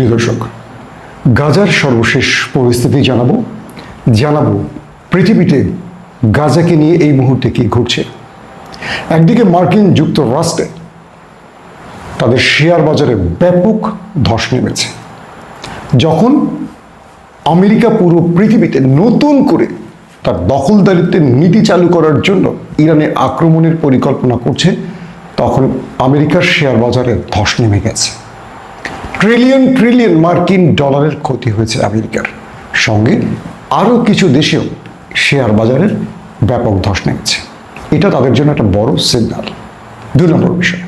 প্রিয় দর্শক, গাজার সর্বশেষ পরিস্থিতি জানাব। জানাব, পৃথিবীতে গাজাকে নিয়ে এই মুহূর্তে কি ঘটছে? একদিকে মার্কিন যুক্তরাষ্ট্রে তাদের শেয়ার বাজারে ব্যাপক ধস নেমেছে। যখন আমেরিকা পুরো পৃথিবীতে নতুন করে তার দখলদারিত্বের নীতি চালু করার জন্য ইরানে আক্রমণের পরিকল্পনা করছে, তখন আমেরিকার শেয়ার বাজারে ধস নেমে গেছে। ট্রিলিয়ন ট্রিলিয়ন মার্কিন ডলারের ক্ষতি হয়েছে আমেরিকার। সঙ্গে আরও কিছু দেশেও শেয়ার বাজারের ব্যাপক ধস নেমেছে। এটা তাদের জন্য একটা বড় সিগনাল দুই নম্বর বিষয়,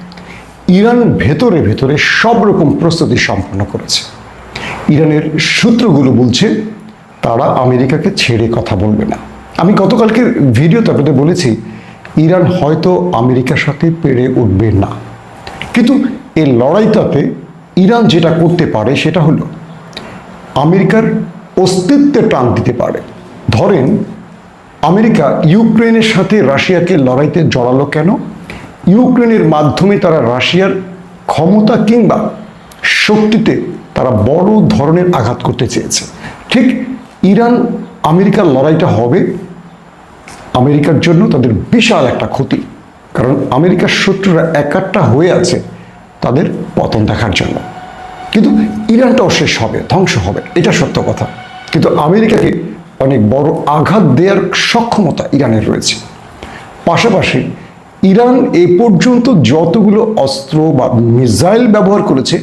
ইরান ভেতরে ভেতরে সব রকম প্রস্তুতি সম্পন্ন করেছে। ইরানের সূত্রগুলো বলছে, তারা আমেরিকাকে ছেড়ে কথা বলবে না। আমি গতকালকের ভিডিওতে আপনাদের বলেছি, ইরান হয়তো আমেরিকার সাথে পেরে উঠবে না। কিন্তু এই লড়াইটাতে ইরান যেটা করতে পারে সেটা হলো আমেরিকার অস্তিত্বে টান দিতে পারে। ধরেন, আমেরিকা ইউক্রেনের সাথে রাশিয়াকে লড়াইতে জড়ালো কেন? ইউক্রেনের মাধ্যমে তারা রাশিয়ার ক্ষমতা কিংবা শক্তিতে তারা বড় ধরনের আঘাত করতে চেয়েছে। ঠিক ইরান আমেরিকার লড়াইটা হবে আমেরিকার জন্য তাদের বিশাল একটা ক্ষতি। কারণ আমেরিকার শত্রুরা একাট্টা হয়ে আছে তাদের পতন দেখার জন্য। কিন্তু ইরানটাও শেষ হবে, ধ্বংস হবে, এটা সত্য কথা। কিন্তু আমেরিকাকে অনেক বড় আঘাত দেওয়ার সক্ষমতা ইরানের রয়েছে। পাশাপাশি ইরান এ পর্যন্ত যতগুলো অস্ত্র বা মিসাইল ব্যবহার করেছে,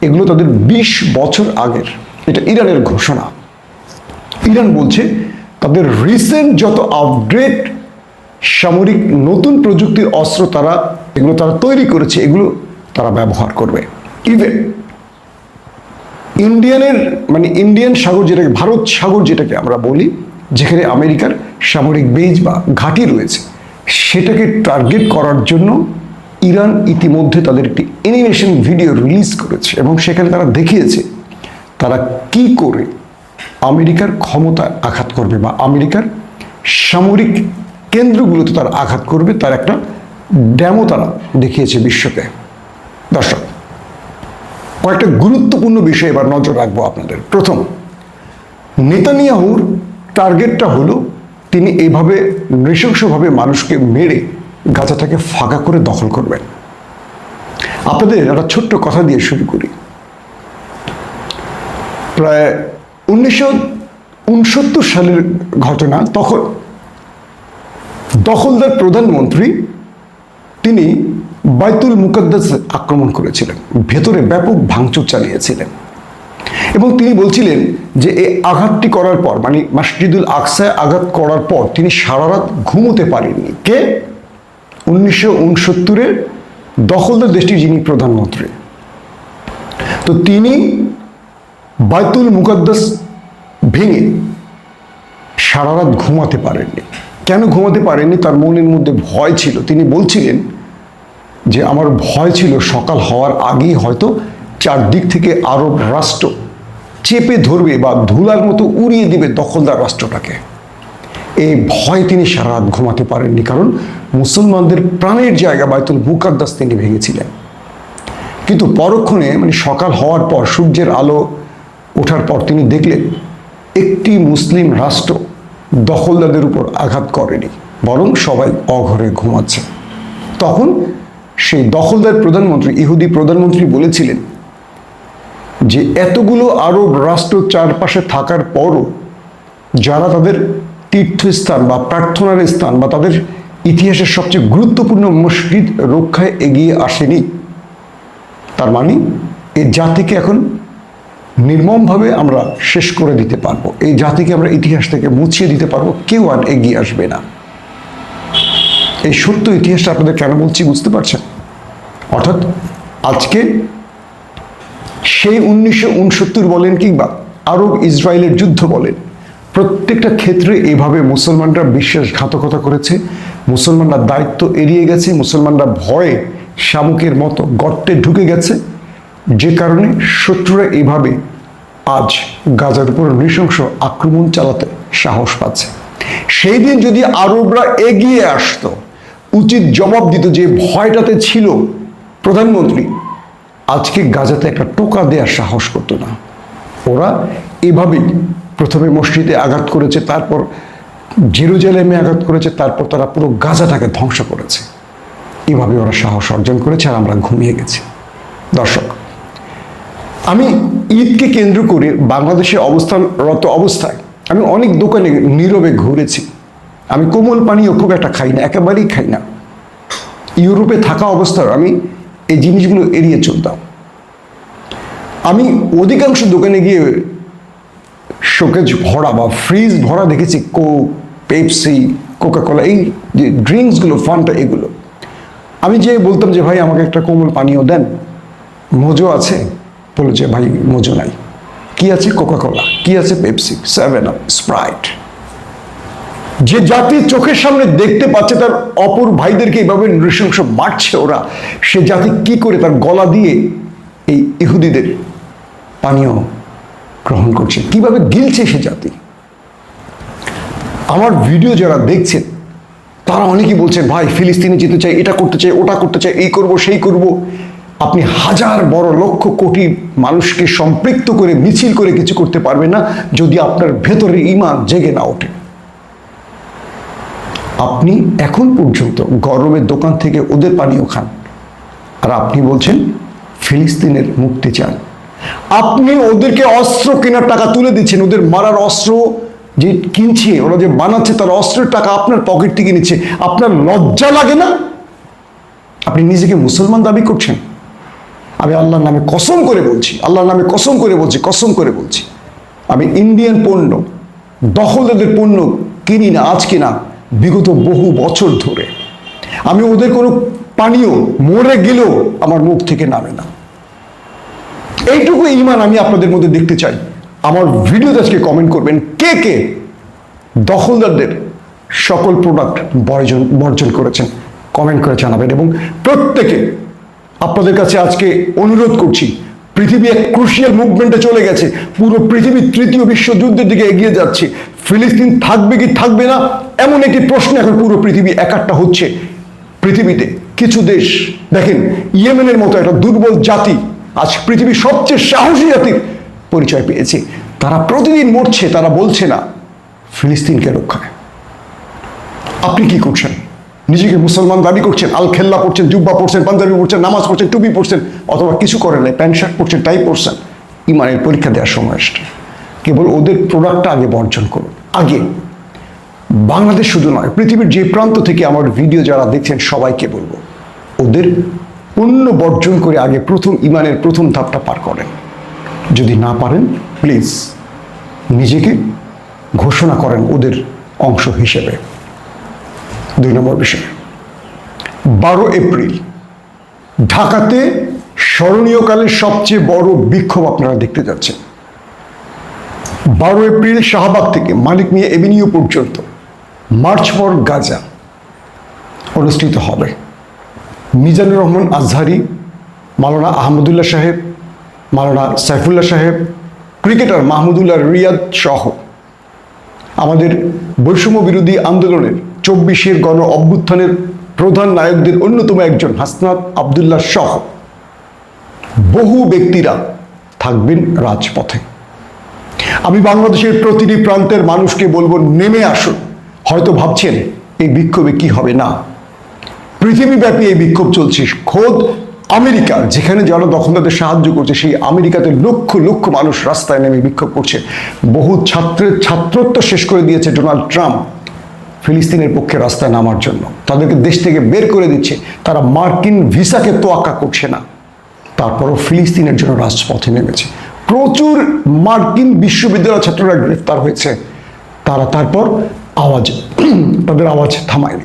এগুলো তাদের বিশ বছর আগের। এটা ইরানের ঘোষণা। ইরান বলছে, তাদের রিসেন্ট যত আপগ্রেড সামরিক নতুন প্রযুক্তির অস্ত্র তারা, এগুলো তারা তৈরি করেছে, এগুলো তারা ব্যবহার করবে। ইভেন ইন্ডিয়ানের মানে ইন্ডিয়ান সাগর যেটাকে, ভারত সাগর যেটাকে আমরা বলি, যেখানে আমেরিকার সামরিক বেজ বা ঘাঁটি রয়েছে, সেটাকে টার্গেট করার জন্য ইরান ইতিমধ্যে তাদের একটি অ্যানিমেশন ভিডিও রিলিজ করেছে এবং সেখানে তারা দেখিয়েছে তারা কি করে আমেরিকার ক্ষমতা আঘাত করবে বা আমেরিকার সামরিক কেন্দ্রগুলোতে তারা আঘাত করবে, তার একটা ড্যামও তারা দেখিয়েছে বিশ্বকে। দর্শক কয়েকটা গুরুত্বপূর্ণ বিষয়ে এবার নজর রাখব আপনাদের। প্রথম, নেতানিয়াহুর টার্গেটটা হলো তিনি এইভাবে নৃশংসভাবে মানুষকে মেরে গাজাটাকে ফাঁকা করে দখল করবেন। আপনাদের একটা ছোট্ট কথা দিয়ে শুরু করি। প্রায় উনিশশো উনসত্তর সালের ঘটনা তখন দখলদার প্রধানমন্ত্রী তিনি বাইতুল মুকদ্দাস আক্রমণ করেছিলেন। ভেতরে ব্যাপক ভাঙচুর চালিয়েছিলেন। এবং তিনি বলছিলেন যে এই আঘাতটি করার পর মানে মাসজিদুল আকসায় আঘাত করার পর, তিনি সারা রাত ঘুমোতে পারেননি। কে? উনিশশো উনসত্তরের দখলদার দেশটির যিনি প্রধানমন্ত্রী। তো তিনি বাইতুল মুকদ্দাস ভেঙে সারা রাত ঘুমাতে পারেননি। কেন ঘুমাতে পারেননি? তার মনের মধ্যে ভয় ছিল। তিনি বলছিলেন যে আমার ভয় ছিল সকাল হওয়ার আগেই হয়তো চারদিক থেকে আরব রাষ্ট্র চেপে ধরবে বা ধুলার মতো উড়িয়ে দিবে দখলদার রাষ্ট্রটাকে। এই ভয় তিনি সারা রাত ঘুমাতে পারেননি কারণ মুসলমানদের প্রাণের জায়গা বাইতুল মুকাদ্দাস তিনি ভেঙেছিলেন। কিন্তু পরক্ষণে মানে সকাল হওয়ার পর সূর্যের আলো ওঠার পর তিনি দেখলেন, একটি মুসলিম রাষ্ট্র দখলদারদের উপর আঘাত করেনি, বরং সবাই অঘরে ঘুমাচ্ছে। তখন সেই দখলদার প্রধানমন্ত্রী, ইহুদি প্রধানমন্ত্রী বলেছিলেন যে এতগুলো আরব রাষ্ট্র চারপাশে থাকার পরও যারা তাদের তীর্থস্থান বা প্রার্থনার স্থান বা তাদের ইতিহাসের সবচেয়ে গুরুত্বপূর্ণ মসজিদ রক্ষায় এগিয়ে আসেনি। তার মানে এই জাতিকে এখন নির্মমভাবে আমরা শেষ করে দিতে পারব। এই জাতিকে আমরা ইতিহাস থেকে মুছিয়ে দিতে পারব। কেউ আর এগিয়ে আসবে না। এই সত্য ইতিহাসটা আপনাদের কেন বলছি বুঝতে পারছেন? অর্থাৎ আজকে সেই উনিশশো উনসত্তর বলেন কিংবা আরব ইসরায়েলের যুদ্ধ বলেন, প্রত্যেকটা ক্ষেত্রে এইভাবে মুসলমানরা বিশ্বাসঘাতকতা করেছে, মুসলমানরা দায়িত্ব এড়িয়ে গেছে, মুসলমানরা ভয়ে শামুকের মতো গর্তে ঢুকে গেছে। যে কারণে শত্রুরা এইভাবে আজ গাজার উপর নৃশংস আক্রমণ চালাতে সাহস পাচ্ছে। সেই দিন যদি আরবরা এগিয়ে আসতো, উচিত জবাব দিত যে ভয়টাতে ছিল প্রধানমন্ত্রী, আজকে গাজাতে একটা টোকা দেওয়ার সাহস করতো না। ওরা এভাবেই প্রথমে মসজিদে আঘাত করেছে, তারপর জেরুজালেমে আঘাত করেছে, তারপর তারা পুরো গাজাটাকে ধ্বংস করেছে। এভাবে ওরা সাহস অর্জন করেছে আর আমরা ঘুমিয়ে গেছি। দর্শক, আমি ঈদকে কেন্দ্র করে বাংলাদেশে অবস্থানরত অবস্থায় আমি অনেক দোকানে নীরবে ঘুরেছি। আমি কোমল পানীয় খুব একটা খাই না, একেবারেই খাই না। ইউরোপে থাকা অবস্থায় আমি এই জিনিসগুলো এড়িয়ে চলতাম। আমি অধিকাংশ দোকানে গিয়ে শোকেজ ভরা বা ফ্রিজ ভরা দেখেছি, কোক, পেপসি, কোকাকোলা, এই যে ড্রিঙ্কসগুলো, ফান্টা, এগুলো। আমি যে বলতাম যে, ভাই, আমাকে একটা কোমল পানীয় দেন। মোজো আছে? বলে যে, ভাই, মোজো নাই। কি আছে? কোকাকোলা, কি আছে? Pepsi, seven up, Sprite. যে জাতি চোখের সামনে দেখতে পাচ্ছে তার অপর ভাইদেরকে এইভাবে নৃশংস মারছে ওরা, সে জাতি কি করে তার গলা দিয়ে এই ইহুদিদের পানীয় গ্রহণ করছে? কীভাবে গিলছে সে জাতি? আমার ভিডিও যারা দেখছেন, তারা অনেকেই বলছেন, ভাই, ফিলিস্তিনে যেতে চাই এটা করতে চাই ওটা করতে চাই এই করব, সেই করব। আপনি হাজার বড় লক্ষ কোটি মানুষকে সম্পৃক্ত করে, মিছিল করে কিছু করতে পারবেন না যদি আপনার ভেতরে ইমান জেগে না ওঠে। আপনি এখন পর্যন্ত গরমের দোকান থেকে ওদের পানীয় খান। আর আপনি বলছেন, ফিলিস্তিনের মুক্তি চান। আপনি ওদেরকে অস্ত্র কেনার টাকা তুলে দিচ্ছেন, ওদের মারার অস্ত্র যে কিনছে, ওরা যে বানাচ্ছে, তার অস্ত্রের টাকা আপনার পকেট থেকে নিচ্ছে। আপনার লজ্জা লাগে না? আপনি নিজেকে মুসলমান দাবি করছেন? আমি আল্লাহর নামে কসম করে বলছি, আল্লাহর নামে কসম করে বলছি, কসম করে বলছি। আমি ইন্ডিয়ান পণ্য, দখলদারদের পণ্য কিনি না আজকে না বিগত বহু বছর ধরে। আমি ওদের কোনো পানীয় মরে গেলেও আমার মুখ থেকে নামে না। এইটুকু ইমান আমি আপনাদের মধ্যে দেখতে চাই। আমার ভিডিওতে আজকে কমেন্ট করবেন কে কে দখলদারদের সকল প্রোডাক্ট বর্জন বর্জন করেছেন। কমেন্ট করে জানাবেন এবং প্রত্যেকে আপনাদের কাছে আজকে অনুরোধ করছি পৃথিবী এক ক্রুশিয়াল মুভমেন্টে চলে গেছে। পুরো পৃথিবী তৃতীয় বিশ্বযুদ্ধের দিকে এগিয়ে যাচ্ছে। ফিলিস্তিন থাকবে কি থাকবে না, এমন একটি প্রশ্ন এখন পুরো পৃথিবী একাট্টা হচ্ছে। পৃথিবীতে কিছু দেশ, দেখেন, ইয়েমেনের মতো একটা দুর্বল জাতি, আজ পৃথিবীর সবচেয়ে সাহসী জাতির পরিচয় পেয়েছে। তারা প্রতিদিন মরছে, তারা বলছে না, ফিলিস্তিনকে রক্ষায় আপনি কি করছেন? নিজেকে মুসলমান দাবি করছেন আল খেল্লা পড়ছেন, জুব্বা পড়ছেন, পাঞ্জাবি পড়ছেন, নামাজ পড়ছেন, টুপি পড়ছেন, অথবা কিছু করেন নাই, প্যান্ট, শার্ট পড়ছেন, টাই পড়ছেন ইমানের পরীক্ষা দেওয়ার সময় আসছে। কেবল ওদের প্রোডাক্টটা আগে বর্জন করুন। আগে। বাংলাদেশ শুধু নয়, পৃথিবীর যে প্রান্ত থেকে আমার ভিডিও যারা দেখছেন, সবাইকে বলব, ওদের পণ্য বর্জন করে আগে প্রথম ইমানের প্রথম ধাপটা পার করেন। যদি না পারেন প্লিজ নিজেকে ঘোষণা করেন ওদের অংশ হিসেবে। দুই নম্বর বিষয়। বারো এপ্রিল, ঢাকাতে স্মরণীয়কালের সবচেয়ে বড় বিক্ষোভ আপনারা দেখতে যাচ্ছেন। বারো এপ্রিল শাহবাগ থেকে মালিক মিয়া এভিনিউ পর্যন্ত মার্চ ফর গাজা অনুষ্ঠিত হবে। মিজানুর রহমান আজহারি, মালানা আহমদুল্লাহ সাহেব, মালানা সাইফুল্লাহ সাহেব, ক্রিকেটার মাহমুদুল্লাহ রিয়াদ সহ আমাদের বৈষম্য বিরোধী আন্দোলনের চব্বিশের গণ অভ্যুত্থানের প্রধান নায়কদের অন্যতম একজন হাসনাত আবদুল্লাহ সহ বহু ব্যক্তিরা থাকবেন রাজপথে। আমি বাংলাদেশের প্রতিটি প্রান্তের মানুষকে বলব, নেমে আসুন। হয়তো ভাবছেন, এই বিক্ষোভে কি হবে? না। পৃথিবীব্যাপী এই বিক্ষোভ চলছে। খোদ আমেরিকা যেখানে যারা দখলদারদের সাহায্য করছে, সেই আমেরিকাতে লক্ষ লক্ষ মানুষ রাস্তায় নেমে বিক্ষোভ করছে। বহু ছাত্রের ছাত্রত্ব শেষ করে দিয়েছে ডোনাল্ড ট্রাম্প। ফিলিস্তিনের পক্ষে রাস্তায় নামার জন্য। তাদেরকে দেশ থেকে বের করে দিচ্ছে। তারা মার্কিন ভিসাকে তোয়াক্কা করছে না। তারপরও ফিলিস্তিনের জন্য রাজপথে নেমেছে। প্রচুর মার্কিন বিশ্ববিদ্যালয় ছাত্ররা গ্রেফতার হয়েছে। তারা তারপর আওয়াজ, তাদের আওয়াজ থামায়নি।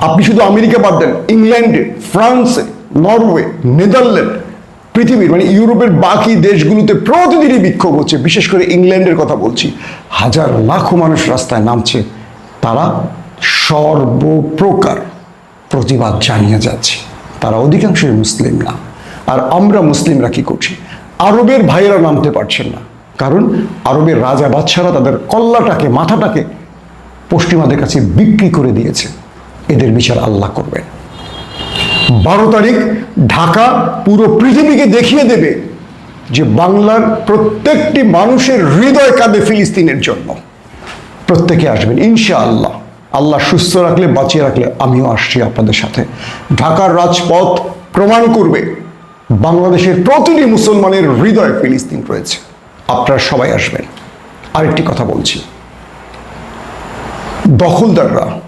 আপনি শুধু আমেরিকা বাদ দেন, ইংল্যান্ডে, ফ্রান্সে, নরওয়ে, নেদারল্যান্ড, পৃথিবীর মানে ইউরোপের বাকি দেশগুলোতে প্রতিদিনই বিক্ষোভ হচ্ছে। বিশেষ করে ইংল্যান্ডের কথা বলছি। হাজার লাখো মানুষ রাস্তায় নামছে। তারা সর্বপ্রকার প্রতিবাদ জানিয়ে যাচ্ছে। তারা অধিকাংশই মুসলিম না। আর আমরা মুসলিমরা কি করছি? আরবের ভাইয়েরা নামতে পারছেন না। কারণ আরবের রাজা বাদশারা তাদের কল্লাটাকে, মাথাটাকে পশ্চিমাদের কাছে বিক্রি করে দিয়েছে। এদের বিচার আল্লাহ করবেন। বারো তারিখ ঢাকা পুরো পৃথিবীকে দেখিয়ে দেবে যে বাংলার প্রত্যেকটি মানুষের হৃদয় কাঁদে ফিলিস্তিনের জন্য। প্রত্যেকে আসবেন, ইনশাআল্লাহ। আল্লাহ সুস্থ রাখলে, বাঁচিয়ে রাখলে আমিও আসছি আপনাদের সাথে। ঢাকার রাজপথ প্রমাণ করবে, বাংলাদেশের প্রতিটি মুসলমানের হৃদয়ে ফিলিস্তিন রয়েছে। আপনারা সবাই আসবেন। আরেকটি কথা বলছি। দখলদাররা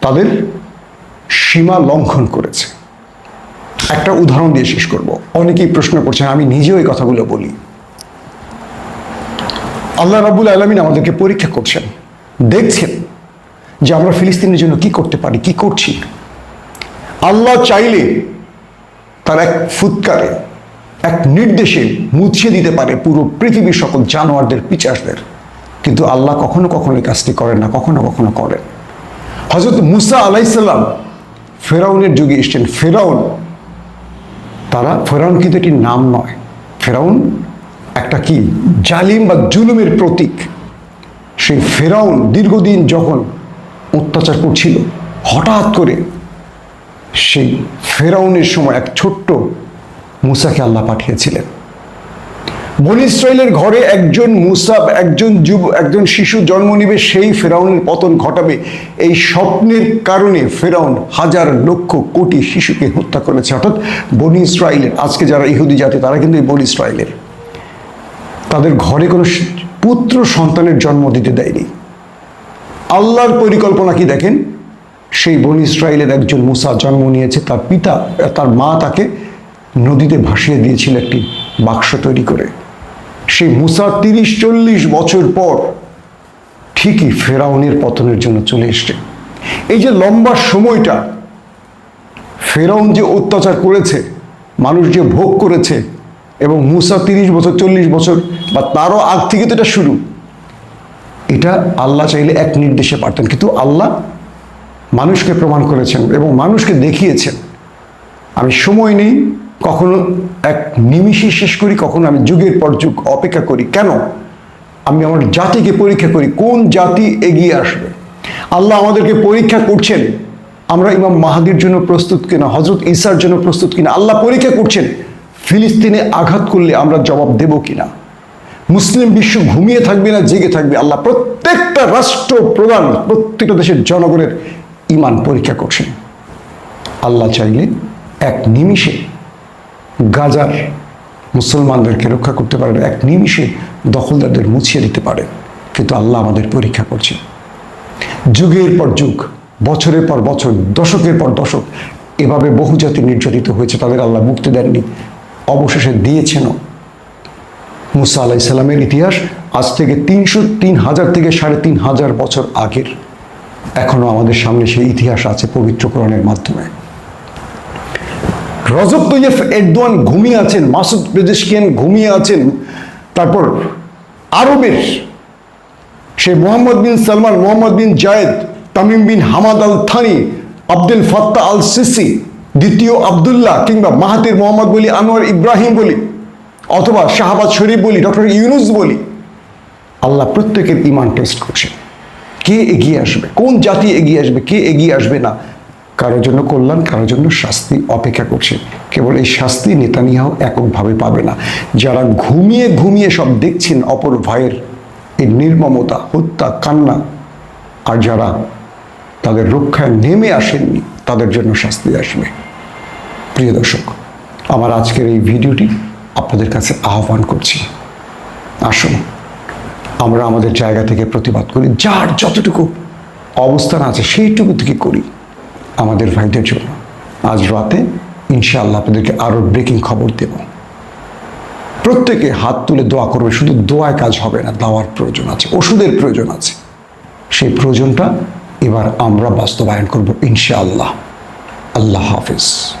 তাদের সীমা লঙ্ঘন করেছে। একটা উদাহরণ দিয়ে শেষ করব। অনেকেই প্রশ্ন করছেন, আমি নিজেও এই কথাগুলো বলি। আল্লাহ রাবুল আলমিন আমাদেরকে পরীক্ষা করছেন। দেখছেন যে আমরা ফিলিস্তিনের জন্য কি করতে পারি, কি করছি? আল্লাহ চাইলে তার এক ফুৎকারে, এক নির্দেশে মুছিয়ে দিতে পারে পুরো পৃথিবীর সকল জানোয়ারদের পিচাসদের কিন্তু আল্লাহ কখনো কখনো এই কাজটি করেন না, কখনো কখনো করেন। হজরত মুসা আলাইসাল্লাম ফেরাউনের যুগে এসছেন। ফেরাউন, তারা, ফেরাউন কিন্তু এটি নাম নয়। ফেরাউন একটা কি? জালিম বা জুলুমের প্রতীক। সেই ফেরাউন দীর্ঘদিন যখন অত্যাচার করছিল, হঠাৎ করে সেই ফেরাউনের সময় এক ছোট্ট মুসাকে আল্লাহ পাঠিয়েছিলেন। বনি ইসরায়েলের ঘরে একজন মুসা, একজন যুব, একজন শিশু জন্ম নিবে, সেই ফেরাউনের পতন ঘটাবে। এই স্বপ্নের কারণে ফেরাউন হাজার লক্ষ কোটি শিশুকে হত্যা করেছে। অর্থাৎ বনি ইসরায়েলের আজকে যারা ইহুদি জাতি, তারা কিন্তু এই বনি ইসরায়েলের তাদের ঘরে কোনো পুত্র সন্তানের জন্ম দিতে দেয়নি। আল্লাহর পরিকল্পনা কি দেখেন? সেই বনি ইসরায়েলের একজন মুসা জন্ম নিয়েছে, তার পিতা, তার মা তাকে নদীতে ভাসিয়ে দিয়েছিল একটি বাক্স তৈরি করে। সেই মুসা তিরিশ, চল্লিশ বছর পর ঠিকই ফেরাউনের পতনের জন্য চলে এসছে। এই যে লম্বা সময়টা, ফেরাউন যে অত্যাচার করেছে, মানুষ যে ভোগ করেছে এবং মুসা তিরিশ বছর, চল্লিশ বছর, বা তারও আগ থেকে তো এটা শুরু। এটা আল্লাহ চাইলে এক নির্দেশে পারতেন, কিন্তু আল্লাহ মানুষকে প্রমাণ করেছেন এবং মানুষকে দেখিয়েছেন। আমি সময় নেই, কখনো এক নিমিষে শেষ করি, কখনো আমি যুগের পর যুগ অপেক্ষা করি। কেন? আমি আমার জাতিকে পরীক্ষা করি, কোন জাতি এগিয়ে আসবে? আল্লাহ আমাদেরকে পরীক্ষা করছেন। আমরা ইমাম মাহাদির জন্য প্রস্তুত কিনা হজরত ঈসার জন্য প্রস্তুত কিনা, আল্লাহ পরীক্ষা করছেন। ফিলিস্তিনে আঘাত করলে আমরা জবাব দেব কিনা? মুসলিম বিশ্ব ঘুমিয়ে থাকবে না, জেগে থাকবে। আল্লাহ প্রত্যেকটা রাষ্ট্র প্রধান, প্রত্যেকটা দেশের জনগণের ইমান পরীক্ষা করছেন। আল্লাহ চাইলে এক নিমিষে গাজার মুসলমানদেরকে রক্ষা করতে পারেন, এক নিমিষে দখলদারদের মুছিয়ে দিতে পারে কিন্তু আল্লাহ আমাদের পরীক্ষা করছে যুগের পর যুগ, বছরের পর বছর, দশকের পর দশক, এভাবে বহু জাতি নির্যাতিত হয়েছে, তাদের আল্লাহ মুক্তি দেননি। অবশেষে দিয়েছেনও মুসা আলাহ ইসলামের ইতিহাস আজ থেকে তিনশো তিন হাজার থেকে সাড়ে তিন হাজার বছর আগের। এখনও আমাদের সামনে সেই ইতিহাস আছে পবিত্র কোরআনের মাধ্যমে। রজব তৈয়ফ এরদোয়ান ঘুমিয়ে আছেন, মাসুদ পেজেশকিয়ান ঘুমিয়ে আছেন, তারপর আরবের সে Mohammed bin Salman, Mohammed bin Zayed, Tamim bin Hamad Al Thani Abdul Fattah Al Sisi দ্বিতীয় আবদুল্লাহ কিংবা মাহাতির মোহাম্মদ বলি, আনোয়ার ইব্রাহিম বলি, অথবা শাহবাজ শরীফ বলি, ডক্টর ইউনুস বলি, আল্লাহ প্রত্যেকের ইমান টেস্ট করছেন। কে এগিয়ে আসবে? কোন জাতি এগিয়ে আসবে? কে এগিয়ে আসবে না? কারোর জন্য কল্যাণ, কারোর জন্য শাস্তি অপেক্ষা করছে। কেবল এই শাস্তি নেতানিয়াও এককভাবে পাবে না। যারা ঘুমিয়ে ঘুমিয়ে সব দেখছেন, অপর ভাইয়ের এই নির্মমতা, হত্যা, কান্না, আর যারা তাদের রক্ষায় নেমে আসেননি তাদের জন্য শাস্তি আসবে। প্রিয় দর্শক, আমার আজকের এই ভিডিওটি আপনাদের কাছে আহ্বান করছি। আসুন, আমরা আমাদের জায়গা থেকে প্রতিবাদ করি, যার যতটুকু অবস্থান আছে সেইটুকু থেকে করি আমাদের ভাইদের জন্য। আজ রাতে ইনশাআল্লাহ আপনাদেরকে আরও ব্রেকিং খবর দেব। প্রত্যেকে হাত তুলে দোয়া করবে, শুধু দোয়ায় কাজ হবে না, দাওয়ার প্রয়োজন আছে, ওষুধের প্রয়োজন আছে। সেই প্রয়োজনটা এবার আমরা বাস্তবায়ন করব ইনশাআল্লাহ। আল্লাহ হাফিজ।